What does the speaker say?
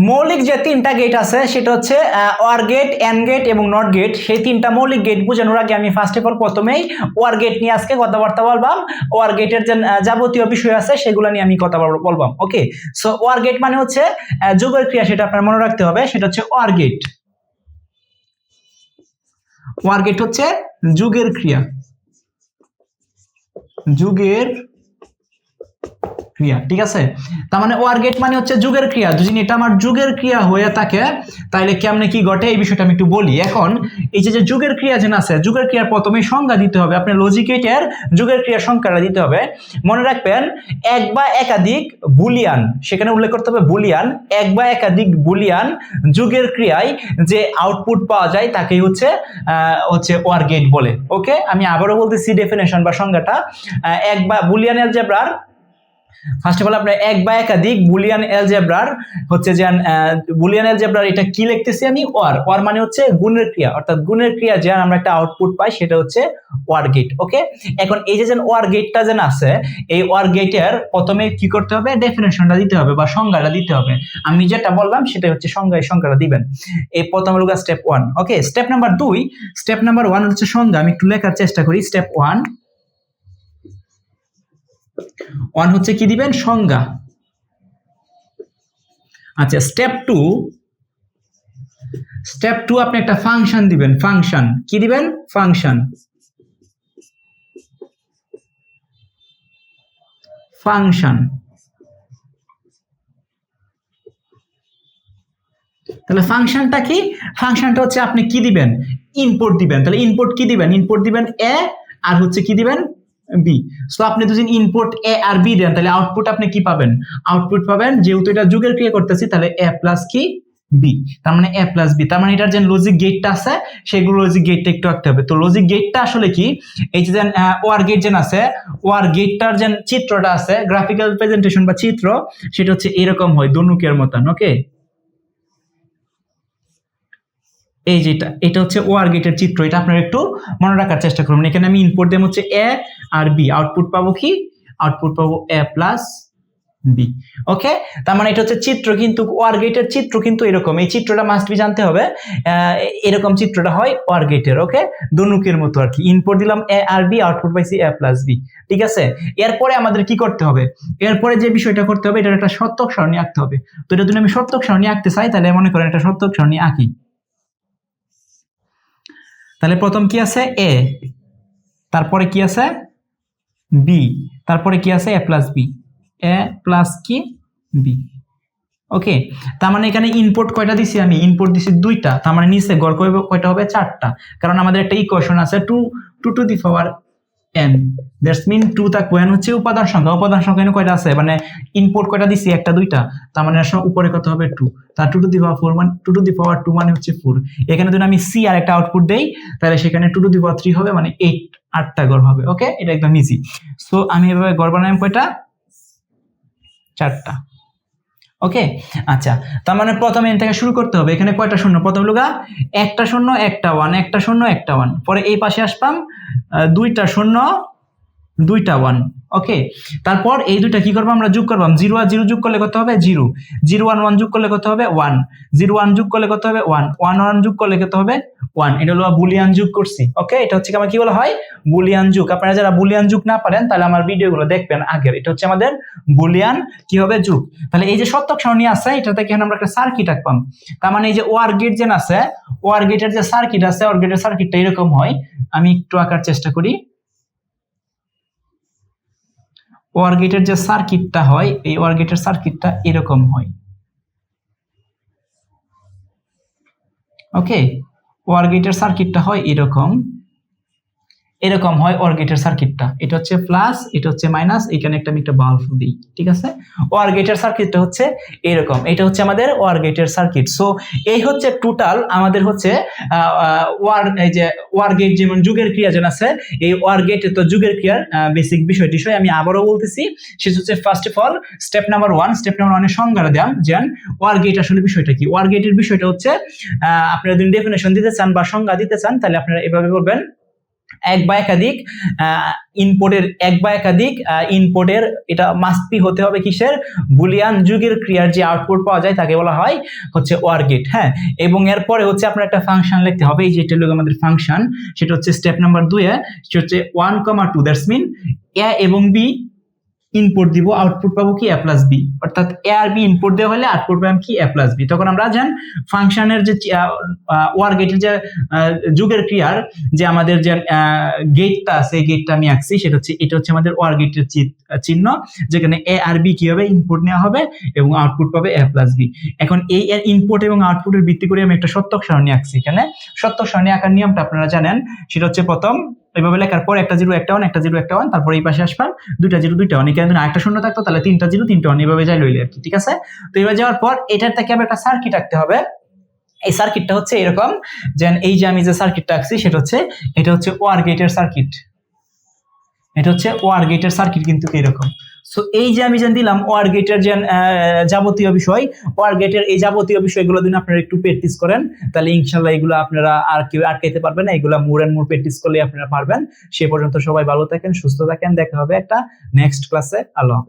মৌলিক যে তিনটা গেট আছে, সেটা হচ্ছে ওয়ার গেট এন গেট এবং নট গেট সেই তিনটা মৌলিক গেট বোঝানোর আগে আমি ফার্স্ট অফ অল প্রথমেই ওয়ার গেট নিয়ে আজকে কথাবার্তা বলবাম। ওয়ার গেটের যে যাবতীয় বিষয় আছে, সেগুলো নিয়ে আমি কথা বল- বলবাম ওকে সো ওয়ার গেট মানে হচ্ছে যোগের ক্রিয়া, সেটা আপনার মনে রাখতে হবে, সেটা হচ্ছে ওয়ার গেট ওয়ার গেট হচ্ছে যুগের ক্রিয়া। যুগের ক্রিয়া, ঠিক আছে? তার মানে ওয়ার গেট মানে হচ্ছে যুগের ক্রিয়া। যদি এটা আমার যুগের ক্রিয়া হয়ে থাকে তাহলে কেমনে কি ঘটে? এই বিষয়টা আমি একটু বলি। এখন, এই যে যুগের ক্রিয়া যেন আছে, যুগের ক্রিয়ার প্রথমে সংজ্ঞা দিতে হবে। আপনার লজিকেটের যুগের ক্রিয়া সংখ্যাটা দিতে হবে। মনে রাখবেন, এক বা একাধিক বুলিয়ান, সেখানে উল্লেখ করতে হবে বুলিয়ান, এক বা একাধিক বুলিয়ান যুগের ক্রিয়ায় যে আউটপুট পাওয়া যায়, তাকেই হচ্ছে হচ্ছে ওয়ার গেট বলে। ওকে আমি আবারও বলতেছি ডেফিনেশন বা সংজ্ঞাটা। এক বা, বুলিয়ান অ্যালজেব্রার ফার্স্ট অফ অল আমরা এক বা একাধিক বুলিয়ান অ্যালজেব্রার হচ্ছে যে বুলিয়ান অ্যালজেব্রার এটা কি লিখতেছি আমি? ওয়ার ওয়ার মানে হচ্ছে গুণের ক্রিয়া। অর্থাৎ গুণের ক্রিয়া যে আমরা একটা আউটপুট পাই, সেটা হচ্ছে ওয়ার গেট ওকে এখন এই যে যেন ওয়ার গেটটা যেন আছে, এই ওয়ার গেটের প্রথমে কি করতে হবে? ডেফিনেশনটা দিতে হবে বা সংজ্ঞাটা দিতে হবে। আমি যেটা বললাম সেটা হচ্ছে সংজ্ঞা এই সংজ্ঞাটা দিবেন। এই প্রথম হলো step one okay step number দুই স্টেপ নাম্বার ওয়ান হচ্ছে সংজ্ঞা। আমি একটু লেখার চেষ্টা করি। স্টেপ ওয়ান ওয়ান হচ্ছে কি দিবেন? সংজ্ঞা। আচ্ছা স্টেপ টু স্টেপ টু আপনি একটা ফাংশন দিবেন। ফাংশন কি দিবেন? ফাংশন ফাংশন তাহলে ফাংশনটা কি? ফাংশনটা হচ্ছে আপনি কি দিবেন? ইনপুট দিবেন। তাহলে ইনপুট কি দিবেন? ইনপুট দিবেন এ আর হচ্ছে কি দিবেন? বি সো আপনি যদি ইনপুট এ আর বি দেন, তাহলে আউটপুট আপনি কি পাবেন? আউটপুট পাবেন, যেহেতু এটা যুগের ক্রিয়া করতেছি, তাহলে এ প্লাস কি? বি তার মানে এ প্লাস বি তার মানে এটার যে লজিক গেটটা আছে, সেগুলো লজিক গেটটা একটু আঁকতে হবে। তো লজিক গেটটা আসলে কি? এই যে ওয়ার গেট যেন আছে ওয়ার গেটটার যে চিত্রটা আছে গ্রাফিক্যাল প্রেজেন্টেশন বা চিত্র, সেটা হচ্ছে এরকম হয় দনুকের মতন ওকে এই যেটা এটা হচ্ছে ওয়ার গেটের চিত্র, এটা আপনারা একটু মনে রাখার চেষ্টা করুন এখানে আমি ইনপুট দেব হচ্ছে এ আর বি আউটপুট পাবো কি? আউটপুট পাবো এ প্লাস বি ওকে তার মানে এটা হচ্ছে চিত্র কিন্তু ওয়ার গেটের চিত্র কিন্তু এরকম। এই চিত্রটা মাস্ট বি জানতে হবে। এরকম চিত্রটা হয় ওয়ার গেটের ওকে দনুকের মতো আর কি। ইনপুট দিলাম এ আর বি আউটপুট পাইছি এ প্লাস বি ঠিক আছে? এরপরে আমাদের কি করতে হবে? এরপরে যে বিষয়টা করতে হবে, এটার একটা সত্যক সারণী আঁকতে হবে। তো এটা যদি আমি সত্যক সারণী আঁকতে চাই, তাহলে মনে করেন একটা সত্যক সারণী আঁকি। তাহলে প্রথম কি আছে? এ তারপরে কি আছে? বি তারপরে কি আছে? A plus B A plus কি? বি ওকে তার মানে এখানে ইনপুট কয়টা দিছি আমি? ইনপুট দিছি দুইটা, তার মানে নিচে গড় কয়টা হবে? চারটা। কারণ আমাদের একটা ইকুয়েশন আছে two two two the power N that's mean two থাকব এন হচ্ছে উপাদান সংখ্যা। উপাদান সংখ্যা এখানে কয়টা আছে? মানে ইনপুট কয়টা দিছি? একটা, দুইটা। তার মানে আসলে উপরে কত হবে? টু তার two to the power four মানে two to the power two মানে হচ্ছে ফোর এখানে যদি আমি সি আর একটা আউটপুট দেই, তাহলে সেখানে two to the power three হবে মানে এইট আটটা গড় হবে। ওকে এটা একদম ইজি সো আমি এভাবে গড় বানালাম কয়টা? চারটা। ওকে আচ্ছা তার মানে প্রথম এন থেকে শুরু করতে হবে। এখানে কয়টা শূন্য? প্রথম লুগা, একটা শূন্য, একটা ওয়ান একটা শূন্য, একটা ওয়ান পরে এই পাশে আসলাম দুইটা শূন্য দুইটা ওয়ান ওকে তারপর এই দুইটা কি করব আমরা? যোগ করবাম জিরো আর জিরো যোগ করলে কত হবে? জিরো জিরো ওয়ান ওয়ান যোগ করলে কত হবে? ওয়ান জিরো ওয়ান যোগ করলে কত হবে? ওয়ান ওয়ান ওয়ান যোগ করলে কত হবে? ওয়ান এটা হলো বুলিয়ান যোগ করছি ওকে এটা হচ্ছে আমার কি বলা হয়? বুলিয়ান যুগ। আপনারা যারা বুলিয়ান যুগ না পারেন, তাহলে আমার ভিডিওগুলো দেখবেন আগের। এটা হচ্ছে আমাদের বুলিয়ান কি হবে যুগ। তাহলে এই যে সত্যক সারণী আছে, এটা থেকে আমরা একটা সার্কিট আঁকবাম তার মানে এই যে ওয়ার গেট যেন আছে ওয়ার গেটের যে সার্কিট আছে ওয়ার গেটের সার্কিটটা এরকম হয়। আমি একটু আঁকার চেষ্টা করি। ওয়ার গেটের যে সার্কিটটা হয়, এই ওয়ার গেটের সার্কিটটা এরকম হয়। ওকে ওয়ার গেটের সার্কিটটা হয় এরকম। এরকম হয় ওয়ার গেটের সার্কিটটা এটা হচ্ছে প্লাস এটা হচ্ছে মাইনাস এখানে একটা আমি একটা বাল্ব দিই, ঠিক আছে? ওয়ার গেটের সার্কিটটা হচ্ছে এরকম। এটা হচ্ছে আমাদের ওয়ার গেটের সার্কিট সো এই হচ্ছে টোটাল আমাদের হচ্ছে ওয়ার এই যে ওয়ার গেট যেমন যুগের ক্রিয়া যেন আছে, এই ওয়ার গেট তো যুগের ক্রিয়ার বেসিক বিষয় টিষয় আমি আবারও বলতেছি। সেটা হচ্ছে first of all step number one step number ওয়ানের সংজ্ঞাটা দেন, যেন ওয়ার গেট আসলে বিষয়টা কি? ওয়ার গেটের বিষয়টা হচ্ছে আপনারা যদি ডেফিনেশন দিতে চান বা সংজ্ঞা দিতে চান, তাহলে আপনারা এভাবে বলবেন এক বা একাধিক ইনপোর্টের এক বা একাধিক ইনপোর্টের এটা মাস্টবি হতে হবে কিসের? বুলিয়ান যুগের ক্রিয়ার যে আউটপুট পাওয়া যায় তাকে বলা হয় হচ্ছে ওয়ার্গেট হ্যাঁ? এবং এরপরে হচ্ছে আপনার একটা ফাংশন লিখতে হবে, এই যে এটা লোক আমাদের ফাংশন সেটা হচ্ছে স্টেপ নাম্বার দুয়ে সেটা হচ্ছে one comma two that's mean A এবং বি ইনপুট দিব আউটপুট পাবো কি? এ প্লাস বি অর্থাৎ এ আর বি ইনপুট দেওয়া হলে আউটপুট পাবো কি? এ প্লাস বি তখন আমরা জান, ফাংশনের যে ওয়ার গেটের যে যুগের ক্রিয়ার যে আমাদের যে গেটটা আছে গেটটা আমি আঁকছি, সেটা হচ্ছে, এটা হচ্ছে আমাদের ওয়ার গেটের চিহ্ন, যেখানে এ আর বি কি হবে? ইনপুট নেওয়া হবে এবং আউটপুট পাবে এ প্লাস বি এখন এই ইনপুট এবং আউটপুটের ভিত্তি করে আমি একটা সত্যক সারণী আঁকছি এখানে। সত্যক সারণী আঁকার নিয়মটা আপনারা জানেন, সেটা হচ্ছে প্রথম এইভাবে লেখার পর একটা জিরো, একটা ওয়ান একটা জিরো, একটা ওয়ান তারপর এই পাশে আসবেন, দুইটা জিরো, দুইটা ওয়ান এখানে একটা শূন্য থাকতো, তাহলে তিনটা জিরো, তিনটা ওয়ান এইভাবে যাই লইলে আর কি ঠিক আছে? তো এবার যাওয়ার পর এটার থেকে আবার একটা সার্কিট আঁকতে হবে। এই সার্কিটটা হচ্ছে এরকম, যেন এই যে আমি যে সার্কিটটা আঁকছি, সেটা হচ্ছে, এটা হচ্ছে ওয়ার গেটের সার্কিট এটা হচ্ছে ওয়ার গেটের সার্কিট কিন্তু এরকম। সো এই যে আমি যেন দিলাম ওয়ার গেটের যে যাবতীয় বিষয় ওয়ার গেটের এই যাবতীয় বিষয়গুলো যদি আপনারা একটু প্র্যাকটিস করেন, তাহলে ইনশাল্লাহ এগুলো আপনারা আর কেউ আটকাইতে পারবেন না, এগুলো মোর অ্যান্ড মোর প্র্যাকটিস করলে আপনারা পারবেন। সে পর্যন্ত সবাই ভালো থাকেন, সুস্থ থাকেন, দেখা হবে একটা নেক্সট ক্লাসে আল্লাহ হাফেজ।